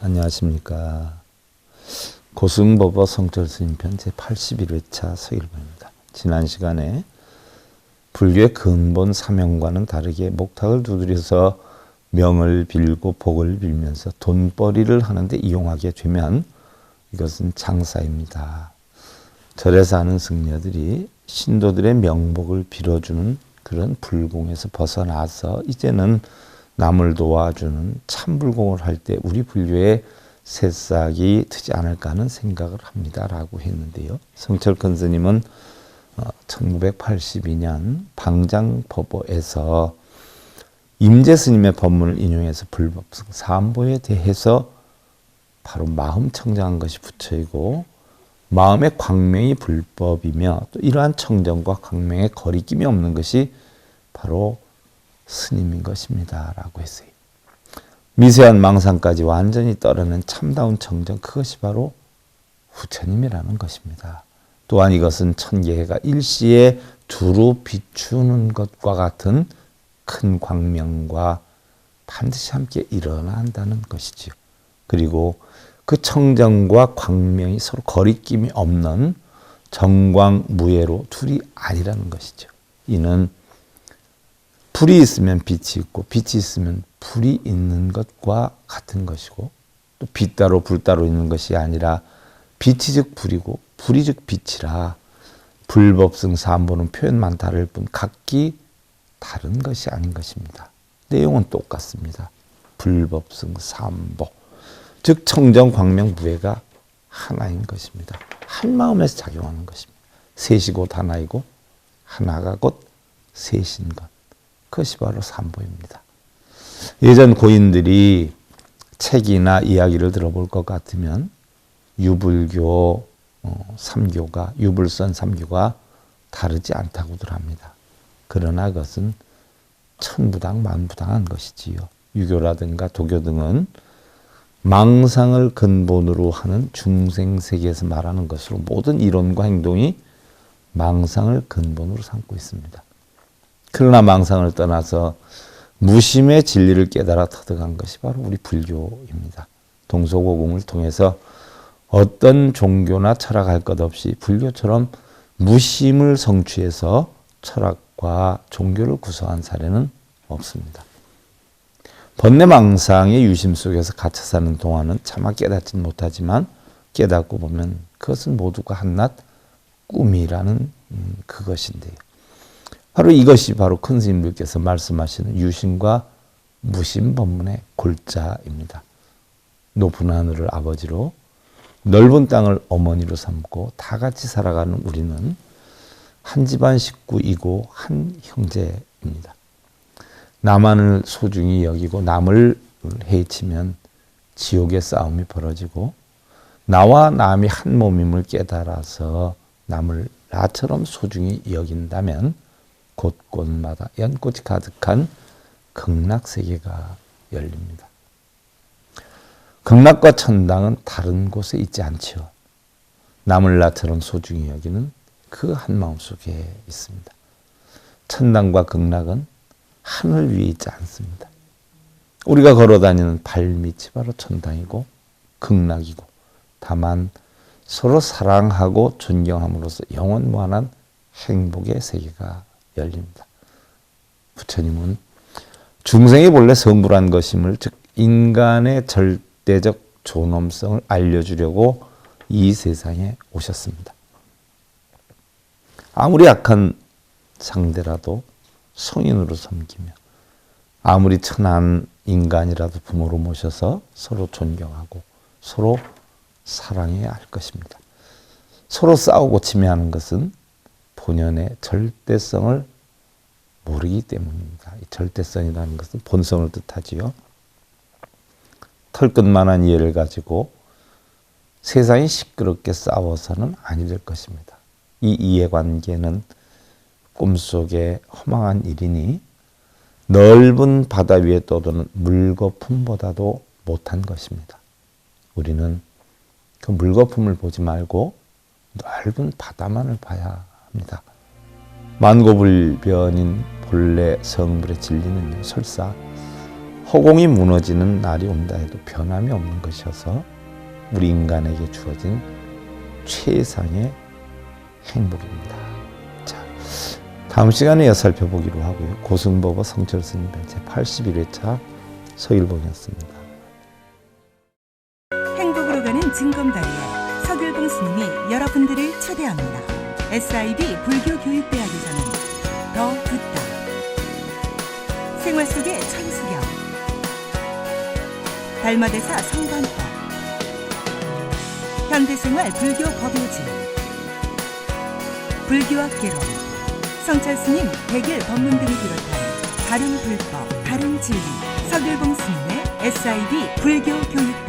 안녕하십니까. 고승법어 성철스님편 제81회차 서일보입니다. 지난 시간에 불교의 근본 사명과는 다르게 목탁을 두드려서 명을 빌고 복을 빌면서 돈벌이를 하는데 이용하게 되면 이것은 장사입니다. 절에서 하는 승려들이 신도들의 명복을 빌어주는 그런 불공에서 벗어나서 이제는 남을 도와주는 참불공을 할 때 우리 불교의 새싹이 트지 않을까 하는 생각을 합니다라고 했는데요. 성철 근스님은 1982년 방장법어에서 임재 스님의 법문을 인용해서 불법성 삼보에 대해서 바로 마음 청정한 것이 부처이고 마음의 광명이 불법이며 또 이러한 청정과 광명의 거리낌이 없는 것이 바로 스님인 것입니다. 라고 했어요. 미세한 망상까지 완전히 떨어낸 참다운 청정 그것이 바로 부처님이라는 것입니다. 또한 이것은 천계가 일시에 두루 비추는 것과 같은 큰 광명과 반드시 함께 일어나 한다는 것이지요. 그리고 그 청정과 광명이 서로 거리낌이 없는 정광무예로 둘이 아니라는 것이죠. 이는 불이 있으면 빛이 있고 빛이 있으면 불이 있는 것과 같은 것이고 또 빛 따로 불 따로 있는 것이 아니라 빛이 즉 불이고 불이 즉 빛이라 불법성 삼보는 표현만 다를 뿐 각기 다른 것이 아닌 것입니다. 내용은 똑같습니다. 불법성 삼보 즉 청정 광명 무예가 하나인 것입니다. 한 마음에서 작용하는 것입니다. 셋이 곧 하나이고 하나가 곧 셋인 것. 그것이 바로 삼보입니다. 예전 고인들이 책이나 이야기를 들어볼 것 같으면 유불교 어, 삼교가 유불선 삼교가 다르지 않다고들 합니다. 그러나 그것은 천부당 만부당한 것이지요. 유교라든가 도교 등은 망상을 근본으로 하는 중생 세계에서 말하는 것으로 모든 이론과 행동이 망상을 근본으로 삼고 있습니다. 그러나 망상을 떠나서 무심의 진리를 깨달아 터득한 것이 바로 우리 불교입니다. 동서고금을 통해서 어떤 종교나 철학할 것 없이 불교처럼 무심을 성취해서 철학과 종교를 구성한 사례는 없습니다. 번뇌망상의 유심 속에서 갇혀 사는 동안은 차마 깨닫지 못하지만 깨닫고 보면 그것은 모두가 한낱 꿈이라는 음, 그것인데요. 바로 이것이 바로 큰 스님들께서 말씀하시는 유심과 무심 법문의 골자입니다. 높은 하늘을 아버지로 넓은 땅을 어머니로 삼고 다 같이 살아가는 우리는 한 집안 식구이고 한 형제입니다. 나만을 소중히 여기고 남을 해치면 지옥의 싸움이 벌어지고 나와 남이 한 몸임을 깨달아서 남을 나처럼 소중히 여긴다면 곳곳마다 연꽃이 가득한 극락세계가 열립니다. 극락과 천당은 다른 곳에 있지 않지요. 남을 나처럼 소중히 여기는 그 한마음 속에 있습니다. 천당과 극락은 하늘 위에 있지 않습니다. 우리가 걸어다니는 발밑이 바로 천당이고 극락이고 다만 서로 사랑하고 존경함으로써 영원 무한한 행복의 세계가 열립니다. 부처님은 중생이 본래 성불한 것임을 즉 인간의 절대적 존엄성을 알려주려고 이 세상에 오셨습니다. 아무리 약한 상대라도 성인으로 섬기며 아무리 천한 인간이라도 부모로 모셔서 서로 존경하고 서로 사랑해야 할 것입니다. 서로 싸우고 침해하는 것은 본연의 절대성을 모르기 때문입니다. 절대성이라는 것은 본성을 뜻하지요. 털끝만한 이해를 가지고 세상이 시끄럽게 싸워서는 아니 될 것입니다. 이 이해관계는 꿈속의 허망한 일이니 넓은 바다 위에 떠도는 물거품보다도 못한 것입니다. 우리는 그 물거품을 보지 말고 넓은 바다만을 봐야 합니다. 만고불변인 본래 성불의 진리는 설사 허공이 무너지는 날이 온다 해도 변함이 없는 것이어서 우리 인간에게 주어진 최상의 행복입니다. 자, 다음 시간에 살펴보기로 하고요. 고승법어 성철 스님 제 81회차 서일봉이었습니다. 행복으로 가는 진검다리에 서길봉 스님이 여러분들을 초대합니다. SIB 불교교육대학에서는 더 듣다. 생활 속의 천수경. 달마대사 성관법. 현대생활 불교 법요지. 불교학 개론. 성철 스님 백일 법문 등을 비롯한 다른 불법, 다른 진리. 서길봉 스님의 SIB 불교교육대.